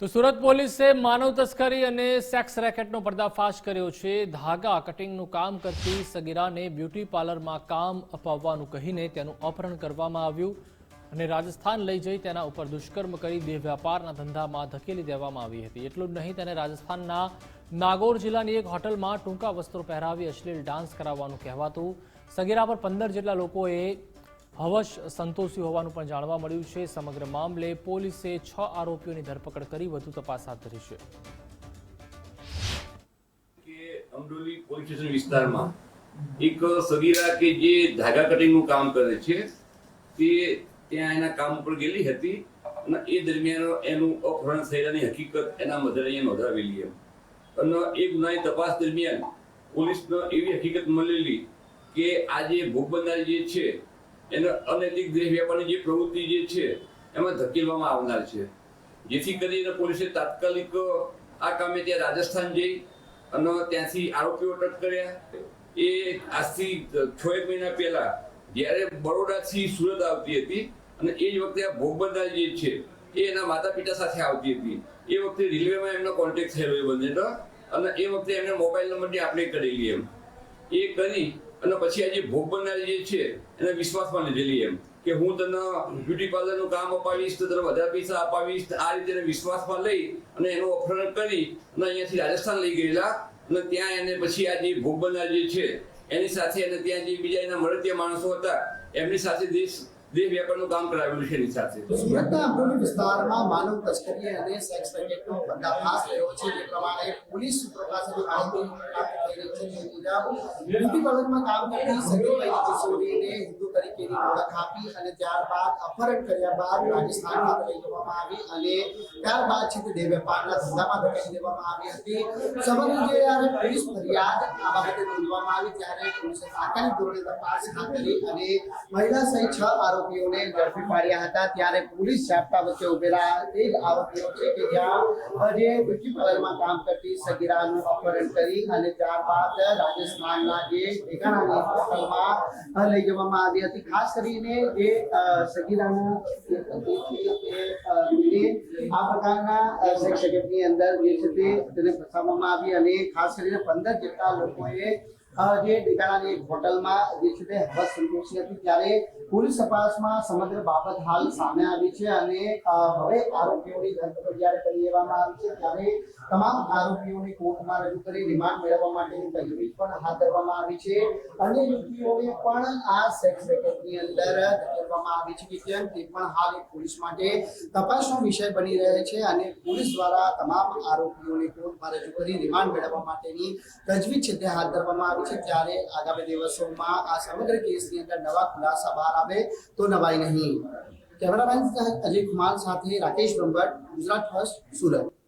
તો સુરત પોલીસે માનવ તસ્કરી અને સેક્સ રેકેટનો પર્દાફાશ કર્યો છે. ધાગા કટિંગનું કામ કરતી સગીરાને બ્યુટી પાર્લરમાં કામ અપાવવાનું કહીને તેનું અપહરણ કરવામાં આવ્યું અને રાજસ્થાન લઈ જઈ તેના ઉપર દુષ્કર્મ કરી દેહ વ્યાપારના ધંધામાં ધકેલી દેવામાં આવી હતી. એટલું જ નહીં, તેને રાજસ્થાનના નાગોર જિલ્લાની એક હોટલમાં ટૂંકા વસ્ત્રો પહેરાવી અશ્લીલ ડાન્સ કરાવવાનું કહેવાતું. સગીરા પર પંદર જેટલા લોકોએ હવશ સંતોષી હોવાનું પણ જાણવા મળ્યું છે. સમગ્ર મામલે પોલીસે છ આરોપીઓની ધરપકડ કરી વધુ તપાસ હાથ ધરી છે. કે અમરોલી પોલીસ સ્ટેશન વિસ્તારમાં એક સગીરા કે જે ધાગા કટિંગનું કામ કરે છે, તે ત્યાં એના કામ ઉપર ગયેલી હતી અને એ દરમિયાન એનું અપહરણ થયેલાની હકીકત એના મધરે અહીંયા નોંધાવેલી એમ. અને એ ગુનાની તપાસ દરમિયાન પોલીસને એવી હકીકત મળેલી કે આ જે ભોગ બનનાર જે છે એને અનૈતિક દેહ વ્યાપારની જે પ્રવૃત્તિ જે છે, એમાં ધકેલવામાં આવનાર છે. જેથી કરીને પોલીસે તાત્કાલિક આ કામે ત્યાં રાજસ્થાન જઈ અને ત્યાંથી આરોપીઓ અટક કર્યા. એ આજથી છ એક મહિના પહેલા જ્યારે બરોડાથી સુરત આવતી હતી અને એ જ વખતે આ ભોગબંધા જે છે, એ એના માતા પિતા સાથે આવતી હતી. એ વખતે રેલવેમાં એમનો કોન્ટેક્ટ થયેલો એ બંનેનો અને એ વખતે એમને મોબાઈલ નંબરની આપણે કરેલી એમ. એ કરી અને પછી આજે ભોગ બનનારી જે છે, એને વિશ્વાસમાં લીધેલી એમ કે હું તને બ્યુટી પાર્લરનું કામ અપાવીશ, તો તને વધારે પૈસા અપાવીશ આ રીતે એને વિશ્વાસમાં લઈ અને એનું અપહરણ કરી અને અહીંયાથી રાજસ્થાન લઈ ગયેલા અને ત્યાં એને પછી આ જે ભોગ બનનાર જે છે, એની સાથે અને ત્યાં જે બીજા એના મળતિયા માણસો હતા, એમની સાથે દેશ દેહ વ્યાપારનું કામ કરાવેલું છે એની સાથે. સુરતના અમરોલી વિસ્તારમાં માનવ તસ્કરી અને સેક્સ રેકેટનો પર્દાફાશ થયો છે. જે પ્રમાણે પોલીસ સૂત્રો પાસેથી માહિતી પ્રાપ્ત રહી છે. તે મુજબ બ્યુટી પાર્લરમાં કામ કરતી સગીર કિશોરીને હિન્દુ તરીકેની ઓળખ આપી અને ત્યારબાદ અપહરણ કર્યા બાદ રાજસ્થાનમાં લઈ જવામાં આવી અને ત્યારબાદ છે તે દેહ વેપારના ધંધામાં ધકેલી દેવામાં આવી હતી. સમગ્ર જે જ્યારે પોલીસ ફરિયાદ આ બાબતે નોંધવામાં આવી, ત્યારે પોલીસે તાત્કાલિક ધોરણે તપાસ ધરી અને મહિલા સહિત છ આરોપીઓને ઝડપી પાડ્યા હતા ત્યારે પોલીસ ઝાપટા વચ્ચે ઉભેલા તે જ આરોપીઓ છે કે જ્યાં જે બ્યુટી પાર્લરમાં કામ કરતી સગીરાનું અપહરણ કરી અને ત્યારબાદ રાજસ્થાનના જે ઠેકાણાની હોટલમાં લઈ જવામાં આવી હતી. ખાસ કરીને જે સગીરાના આ પ્રકારના સેક્સ અંદર જે છે તે તેને ફસાવવામાં આવી અને ખાસ કરીને પંદર જેટલા લોકોએ જે ડેટાની એક હોટલમાં જે છે તે હવસ સંતોષી હતી ત્યારે પોલીસ તપાસમાં સમગ્ર બાબત હાલ સામે આવી છે અને હવે આરોપીઓની ધરપકડ જ્યારે કરી લેવામાં આવી છે ત્યારે તમામ આરોપીઓને કોર્ટમાં રજૂ કરી રિમાન્ડ મેળવવા માટેની તજવીજ પણ હાથ ધરવામાં આવી છે. અન્ય યુવતીઓને પણ આ સેક્સ રેકેટની અંદર ધકેલવામાં આવી છે કે કેમ તે પણ હાલ પોલીસ માટે તપાસનો વિષય બની રહે છે અને પોલીસ દ્વારા તમામ આરોપીઓને કોર્ટમાં રજૂ કરી રિમાન્ડ મેળવવા માટેની તજવીજ છે તે હાથ ધરવામાં આવી છે ત્યારે આગામી દિવસોમાં આ સમગ્ર કેસની અંદર નવા ખુલાસા બહાર આવે તો નવાઈ નહીં. કેમેરામેન અજય કુમાર સાથે રાકેશ બ્રહ્મભટ્ટ, ગુજરાત ફર્સ્ટ, સુરત.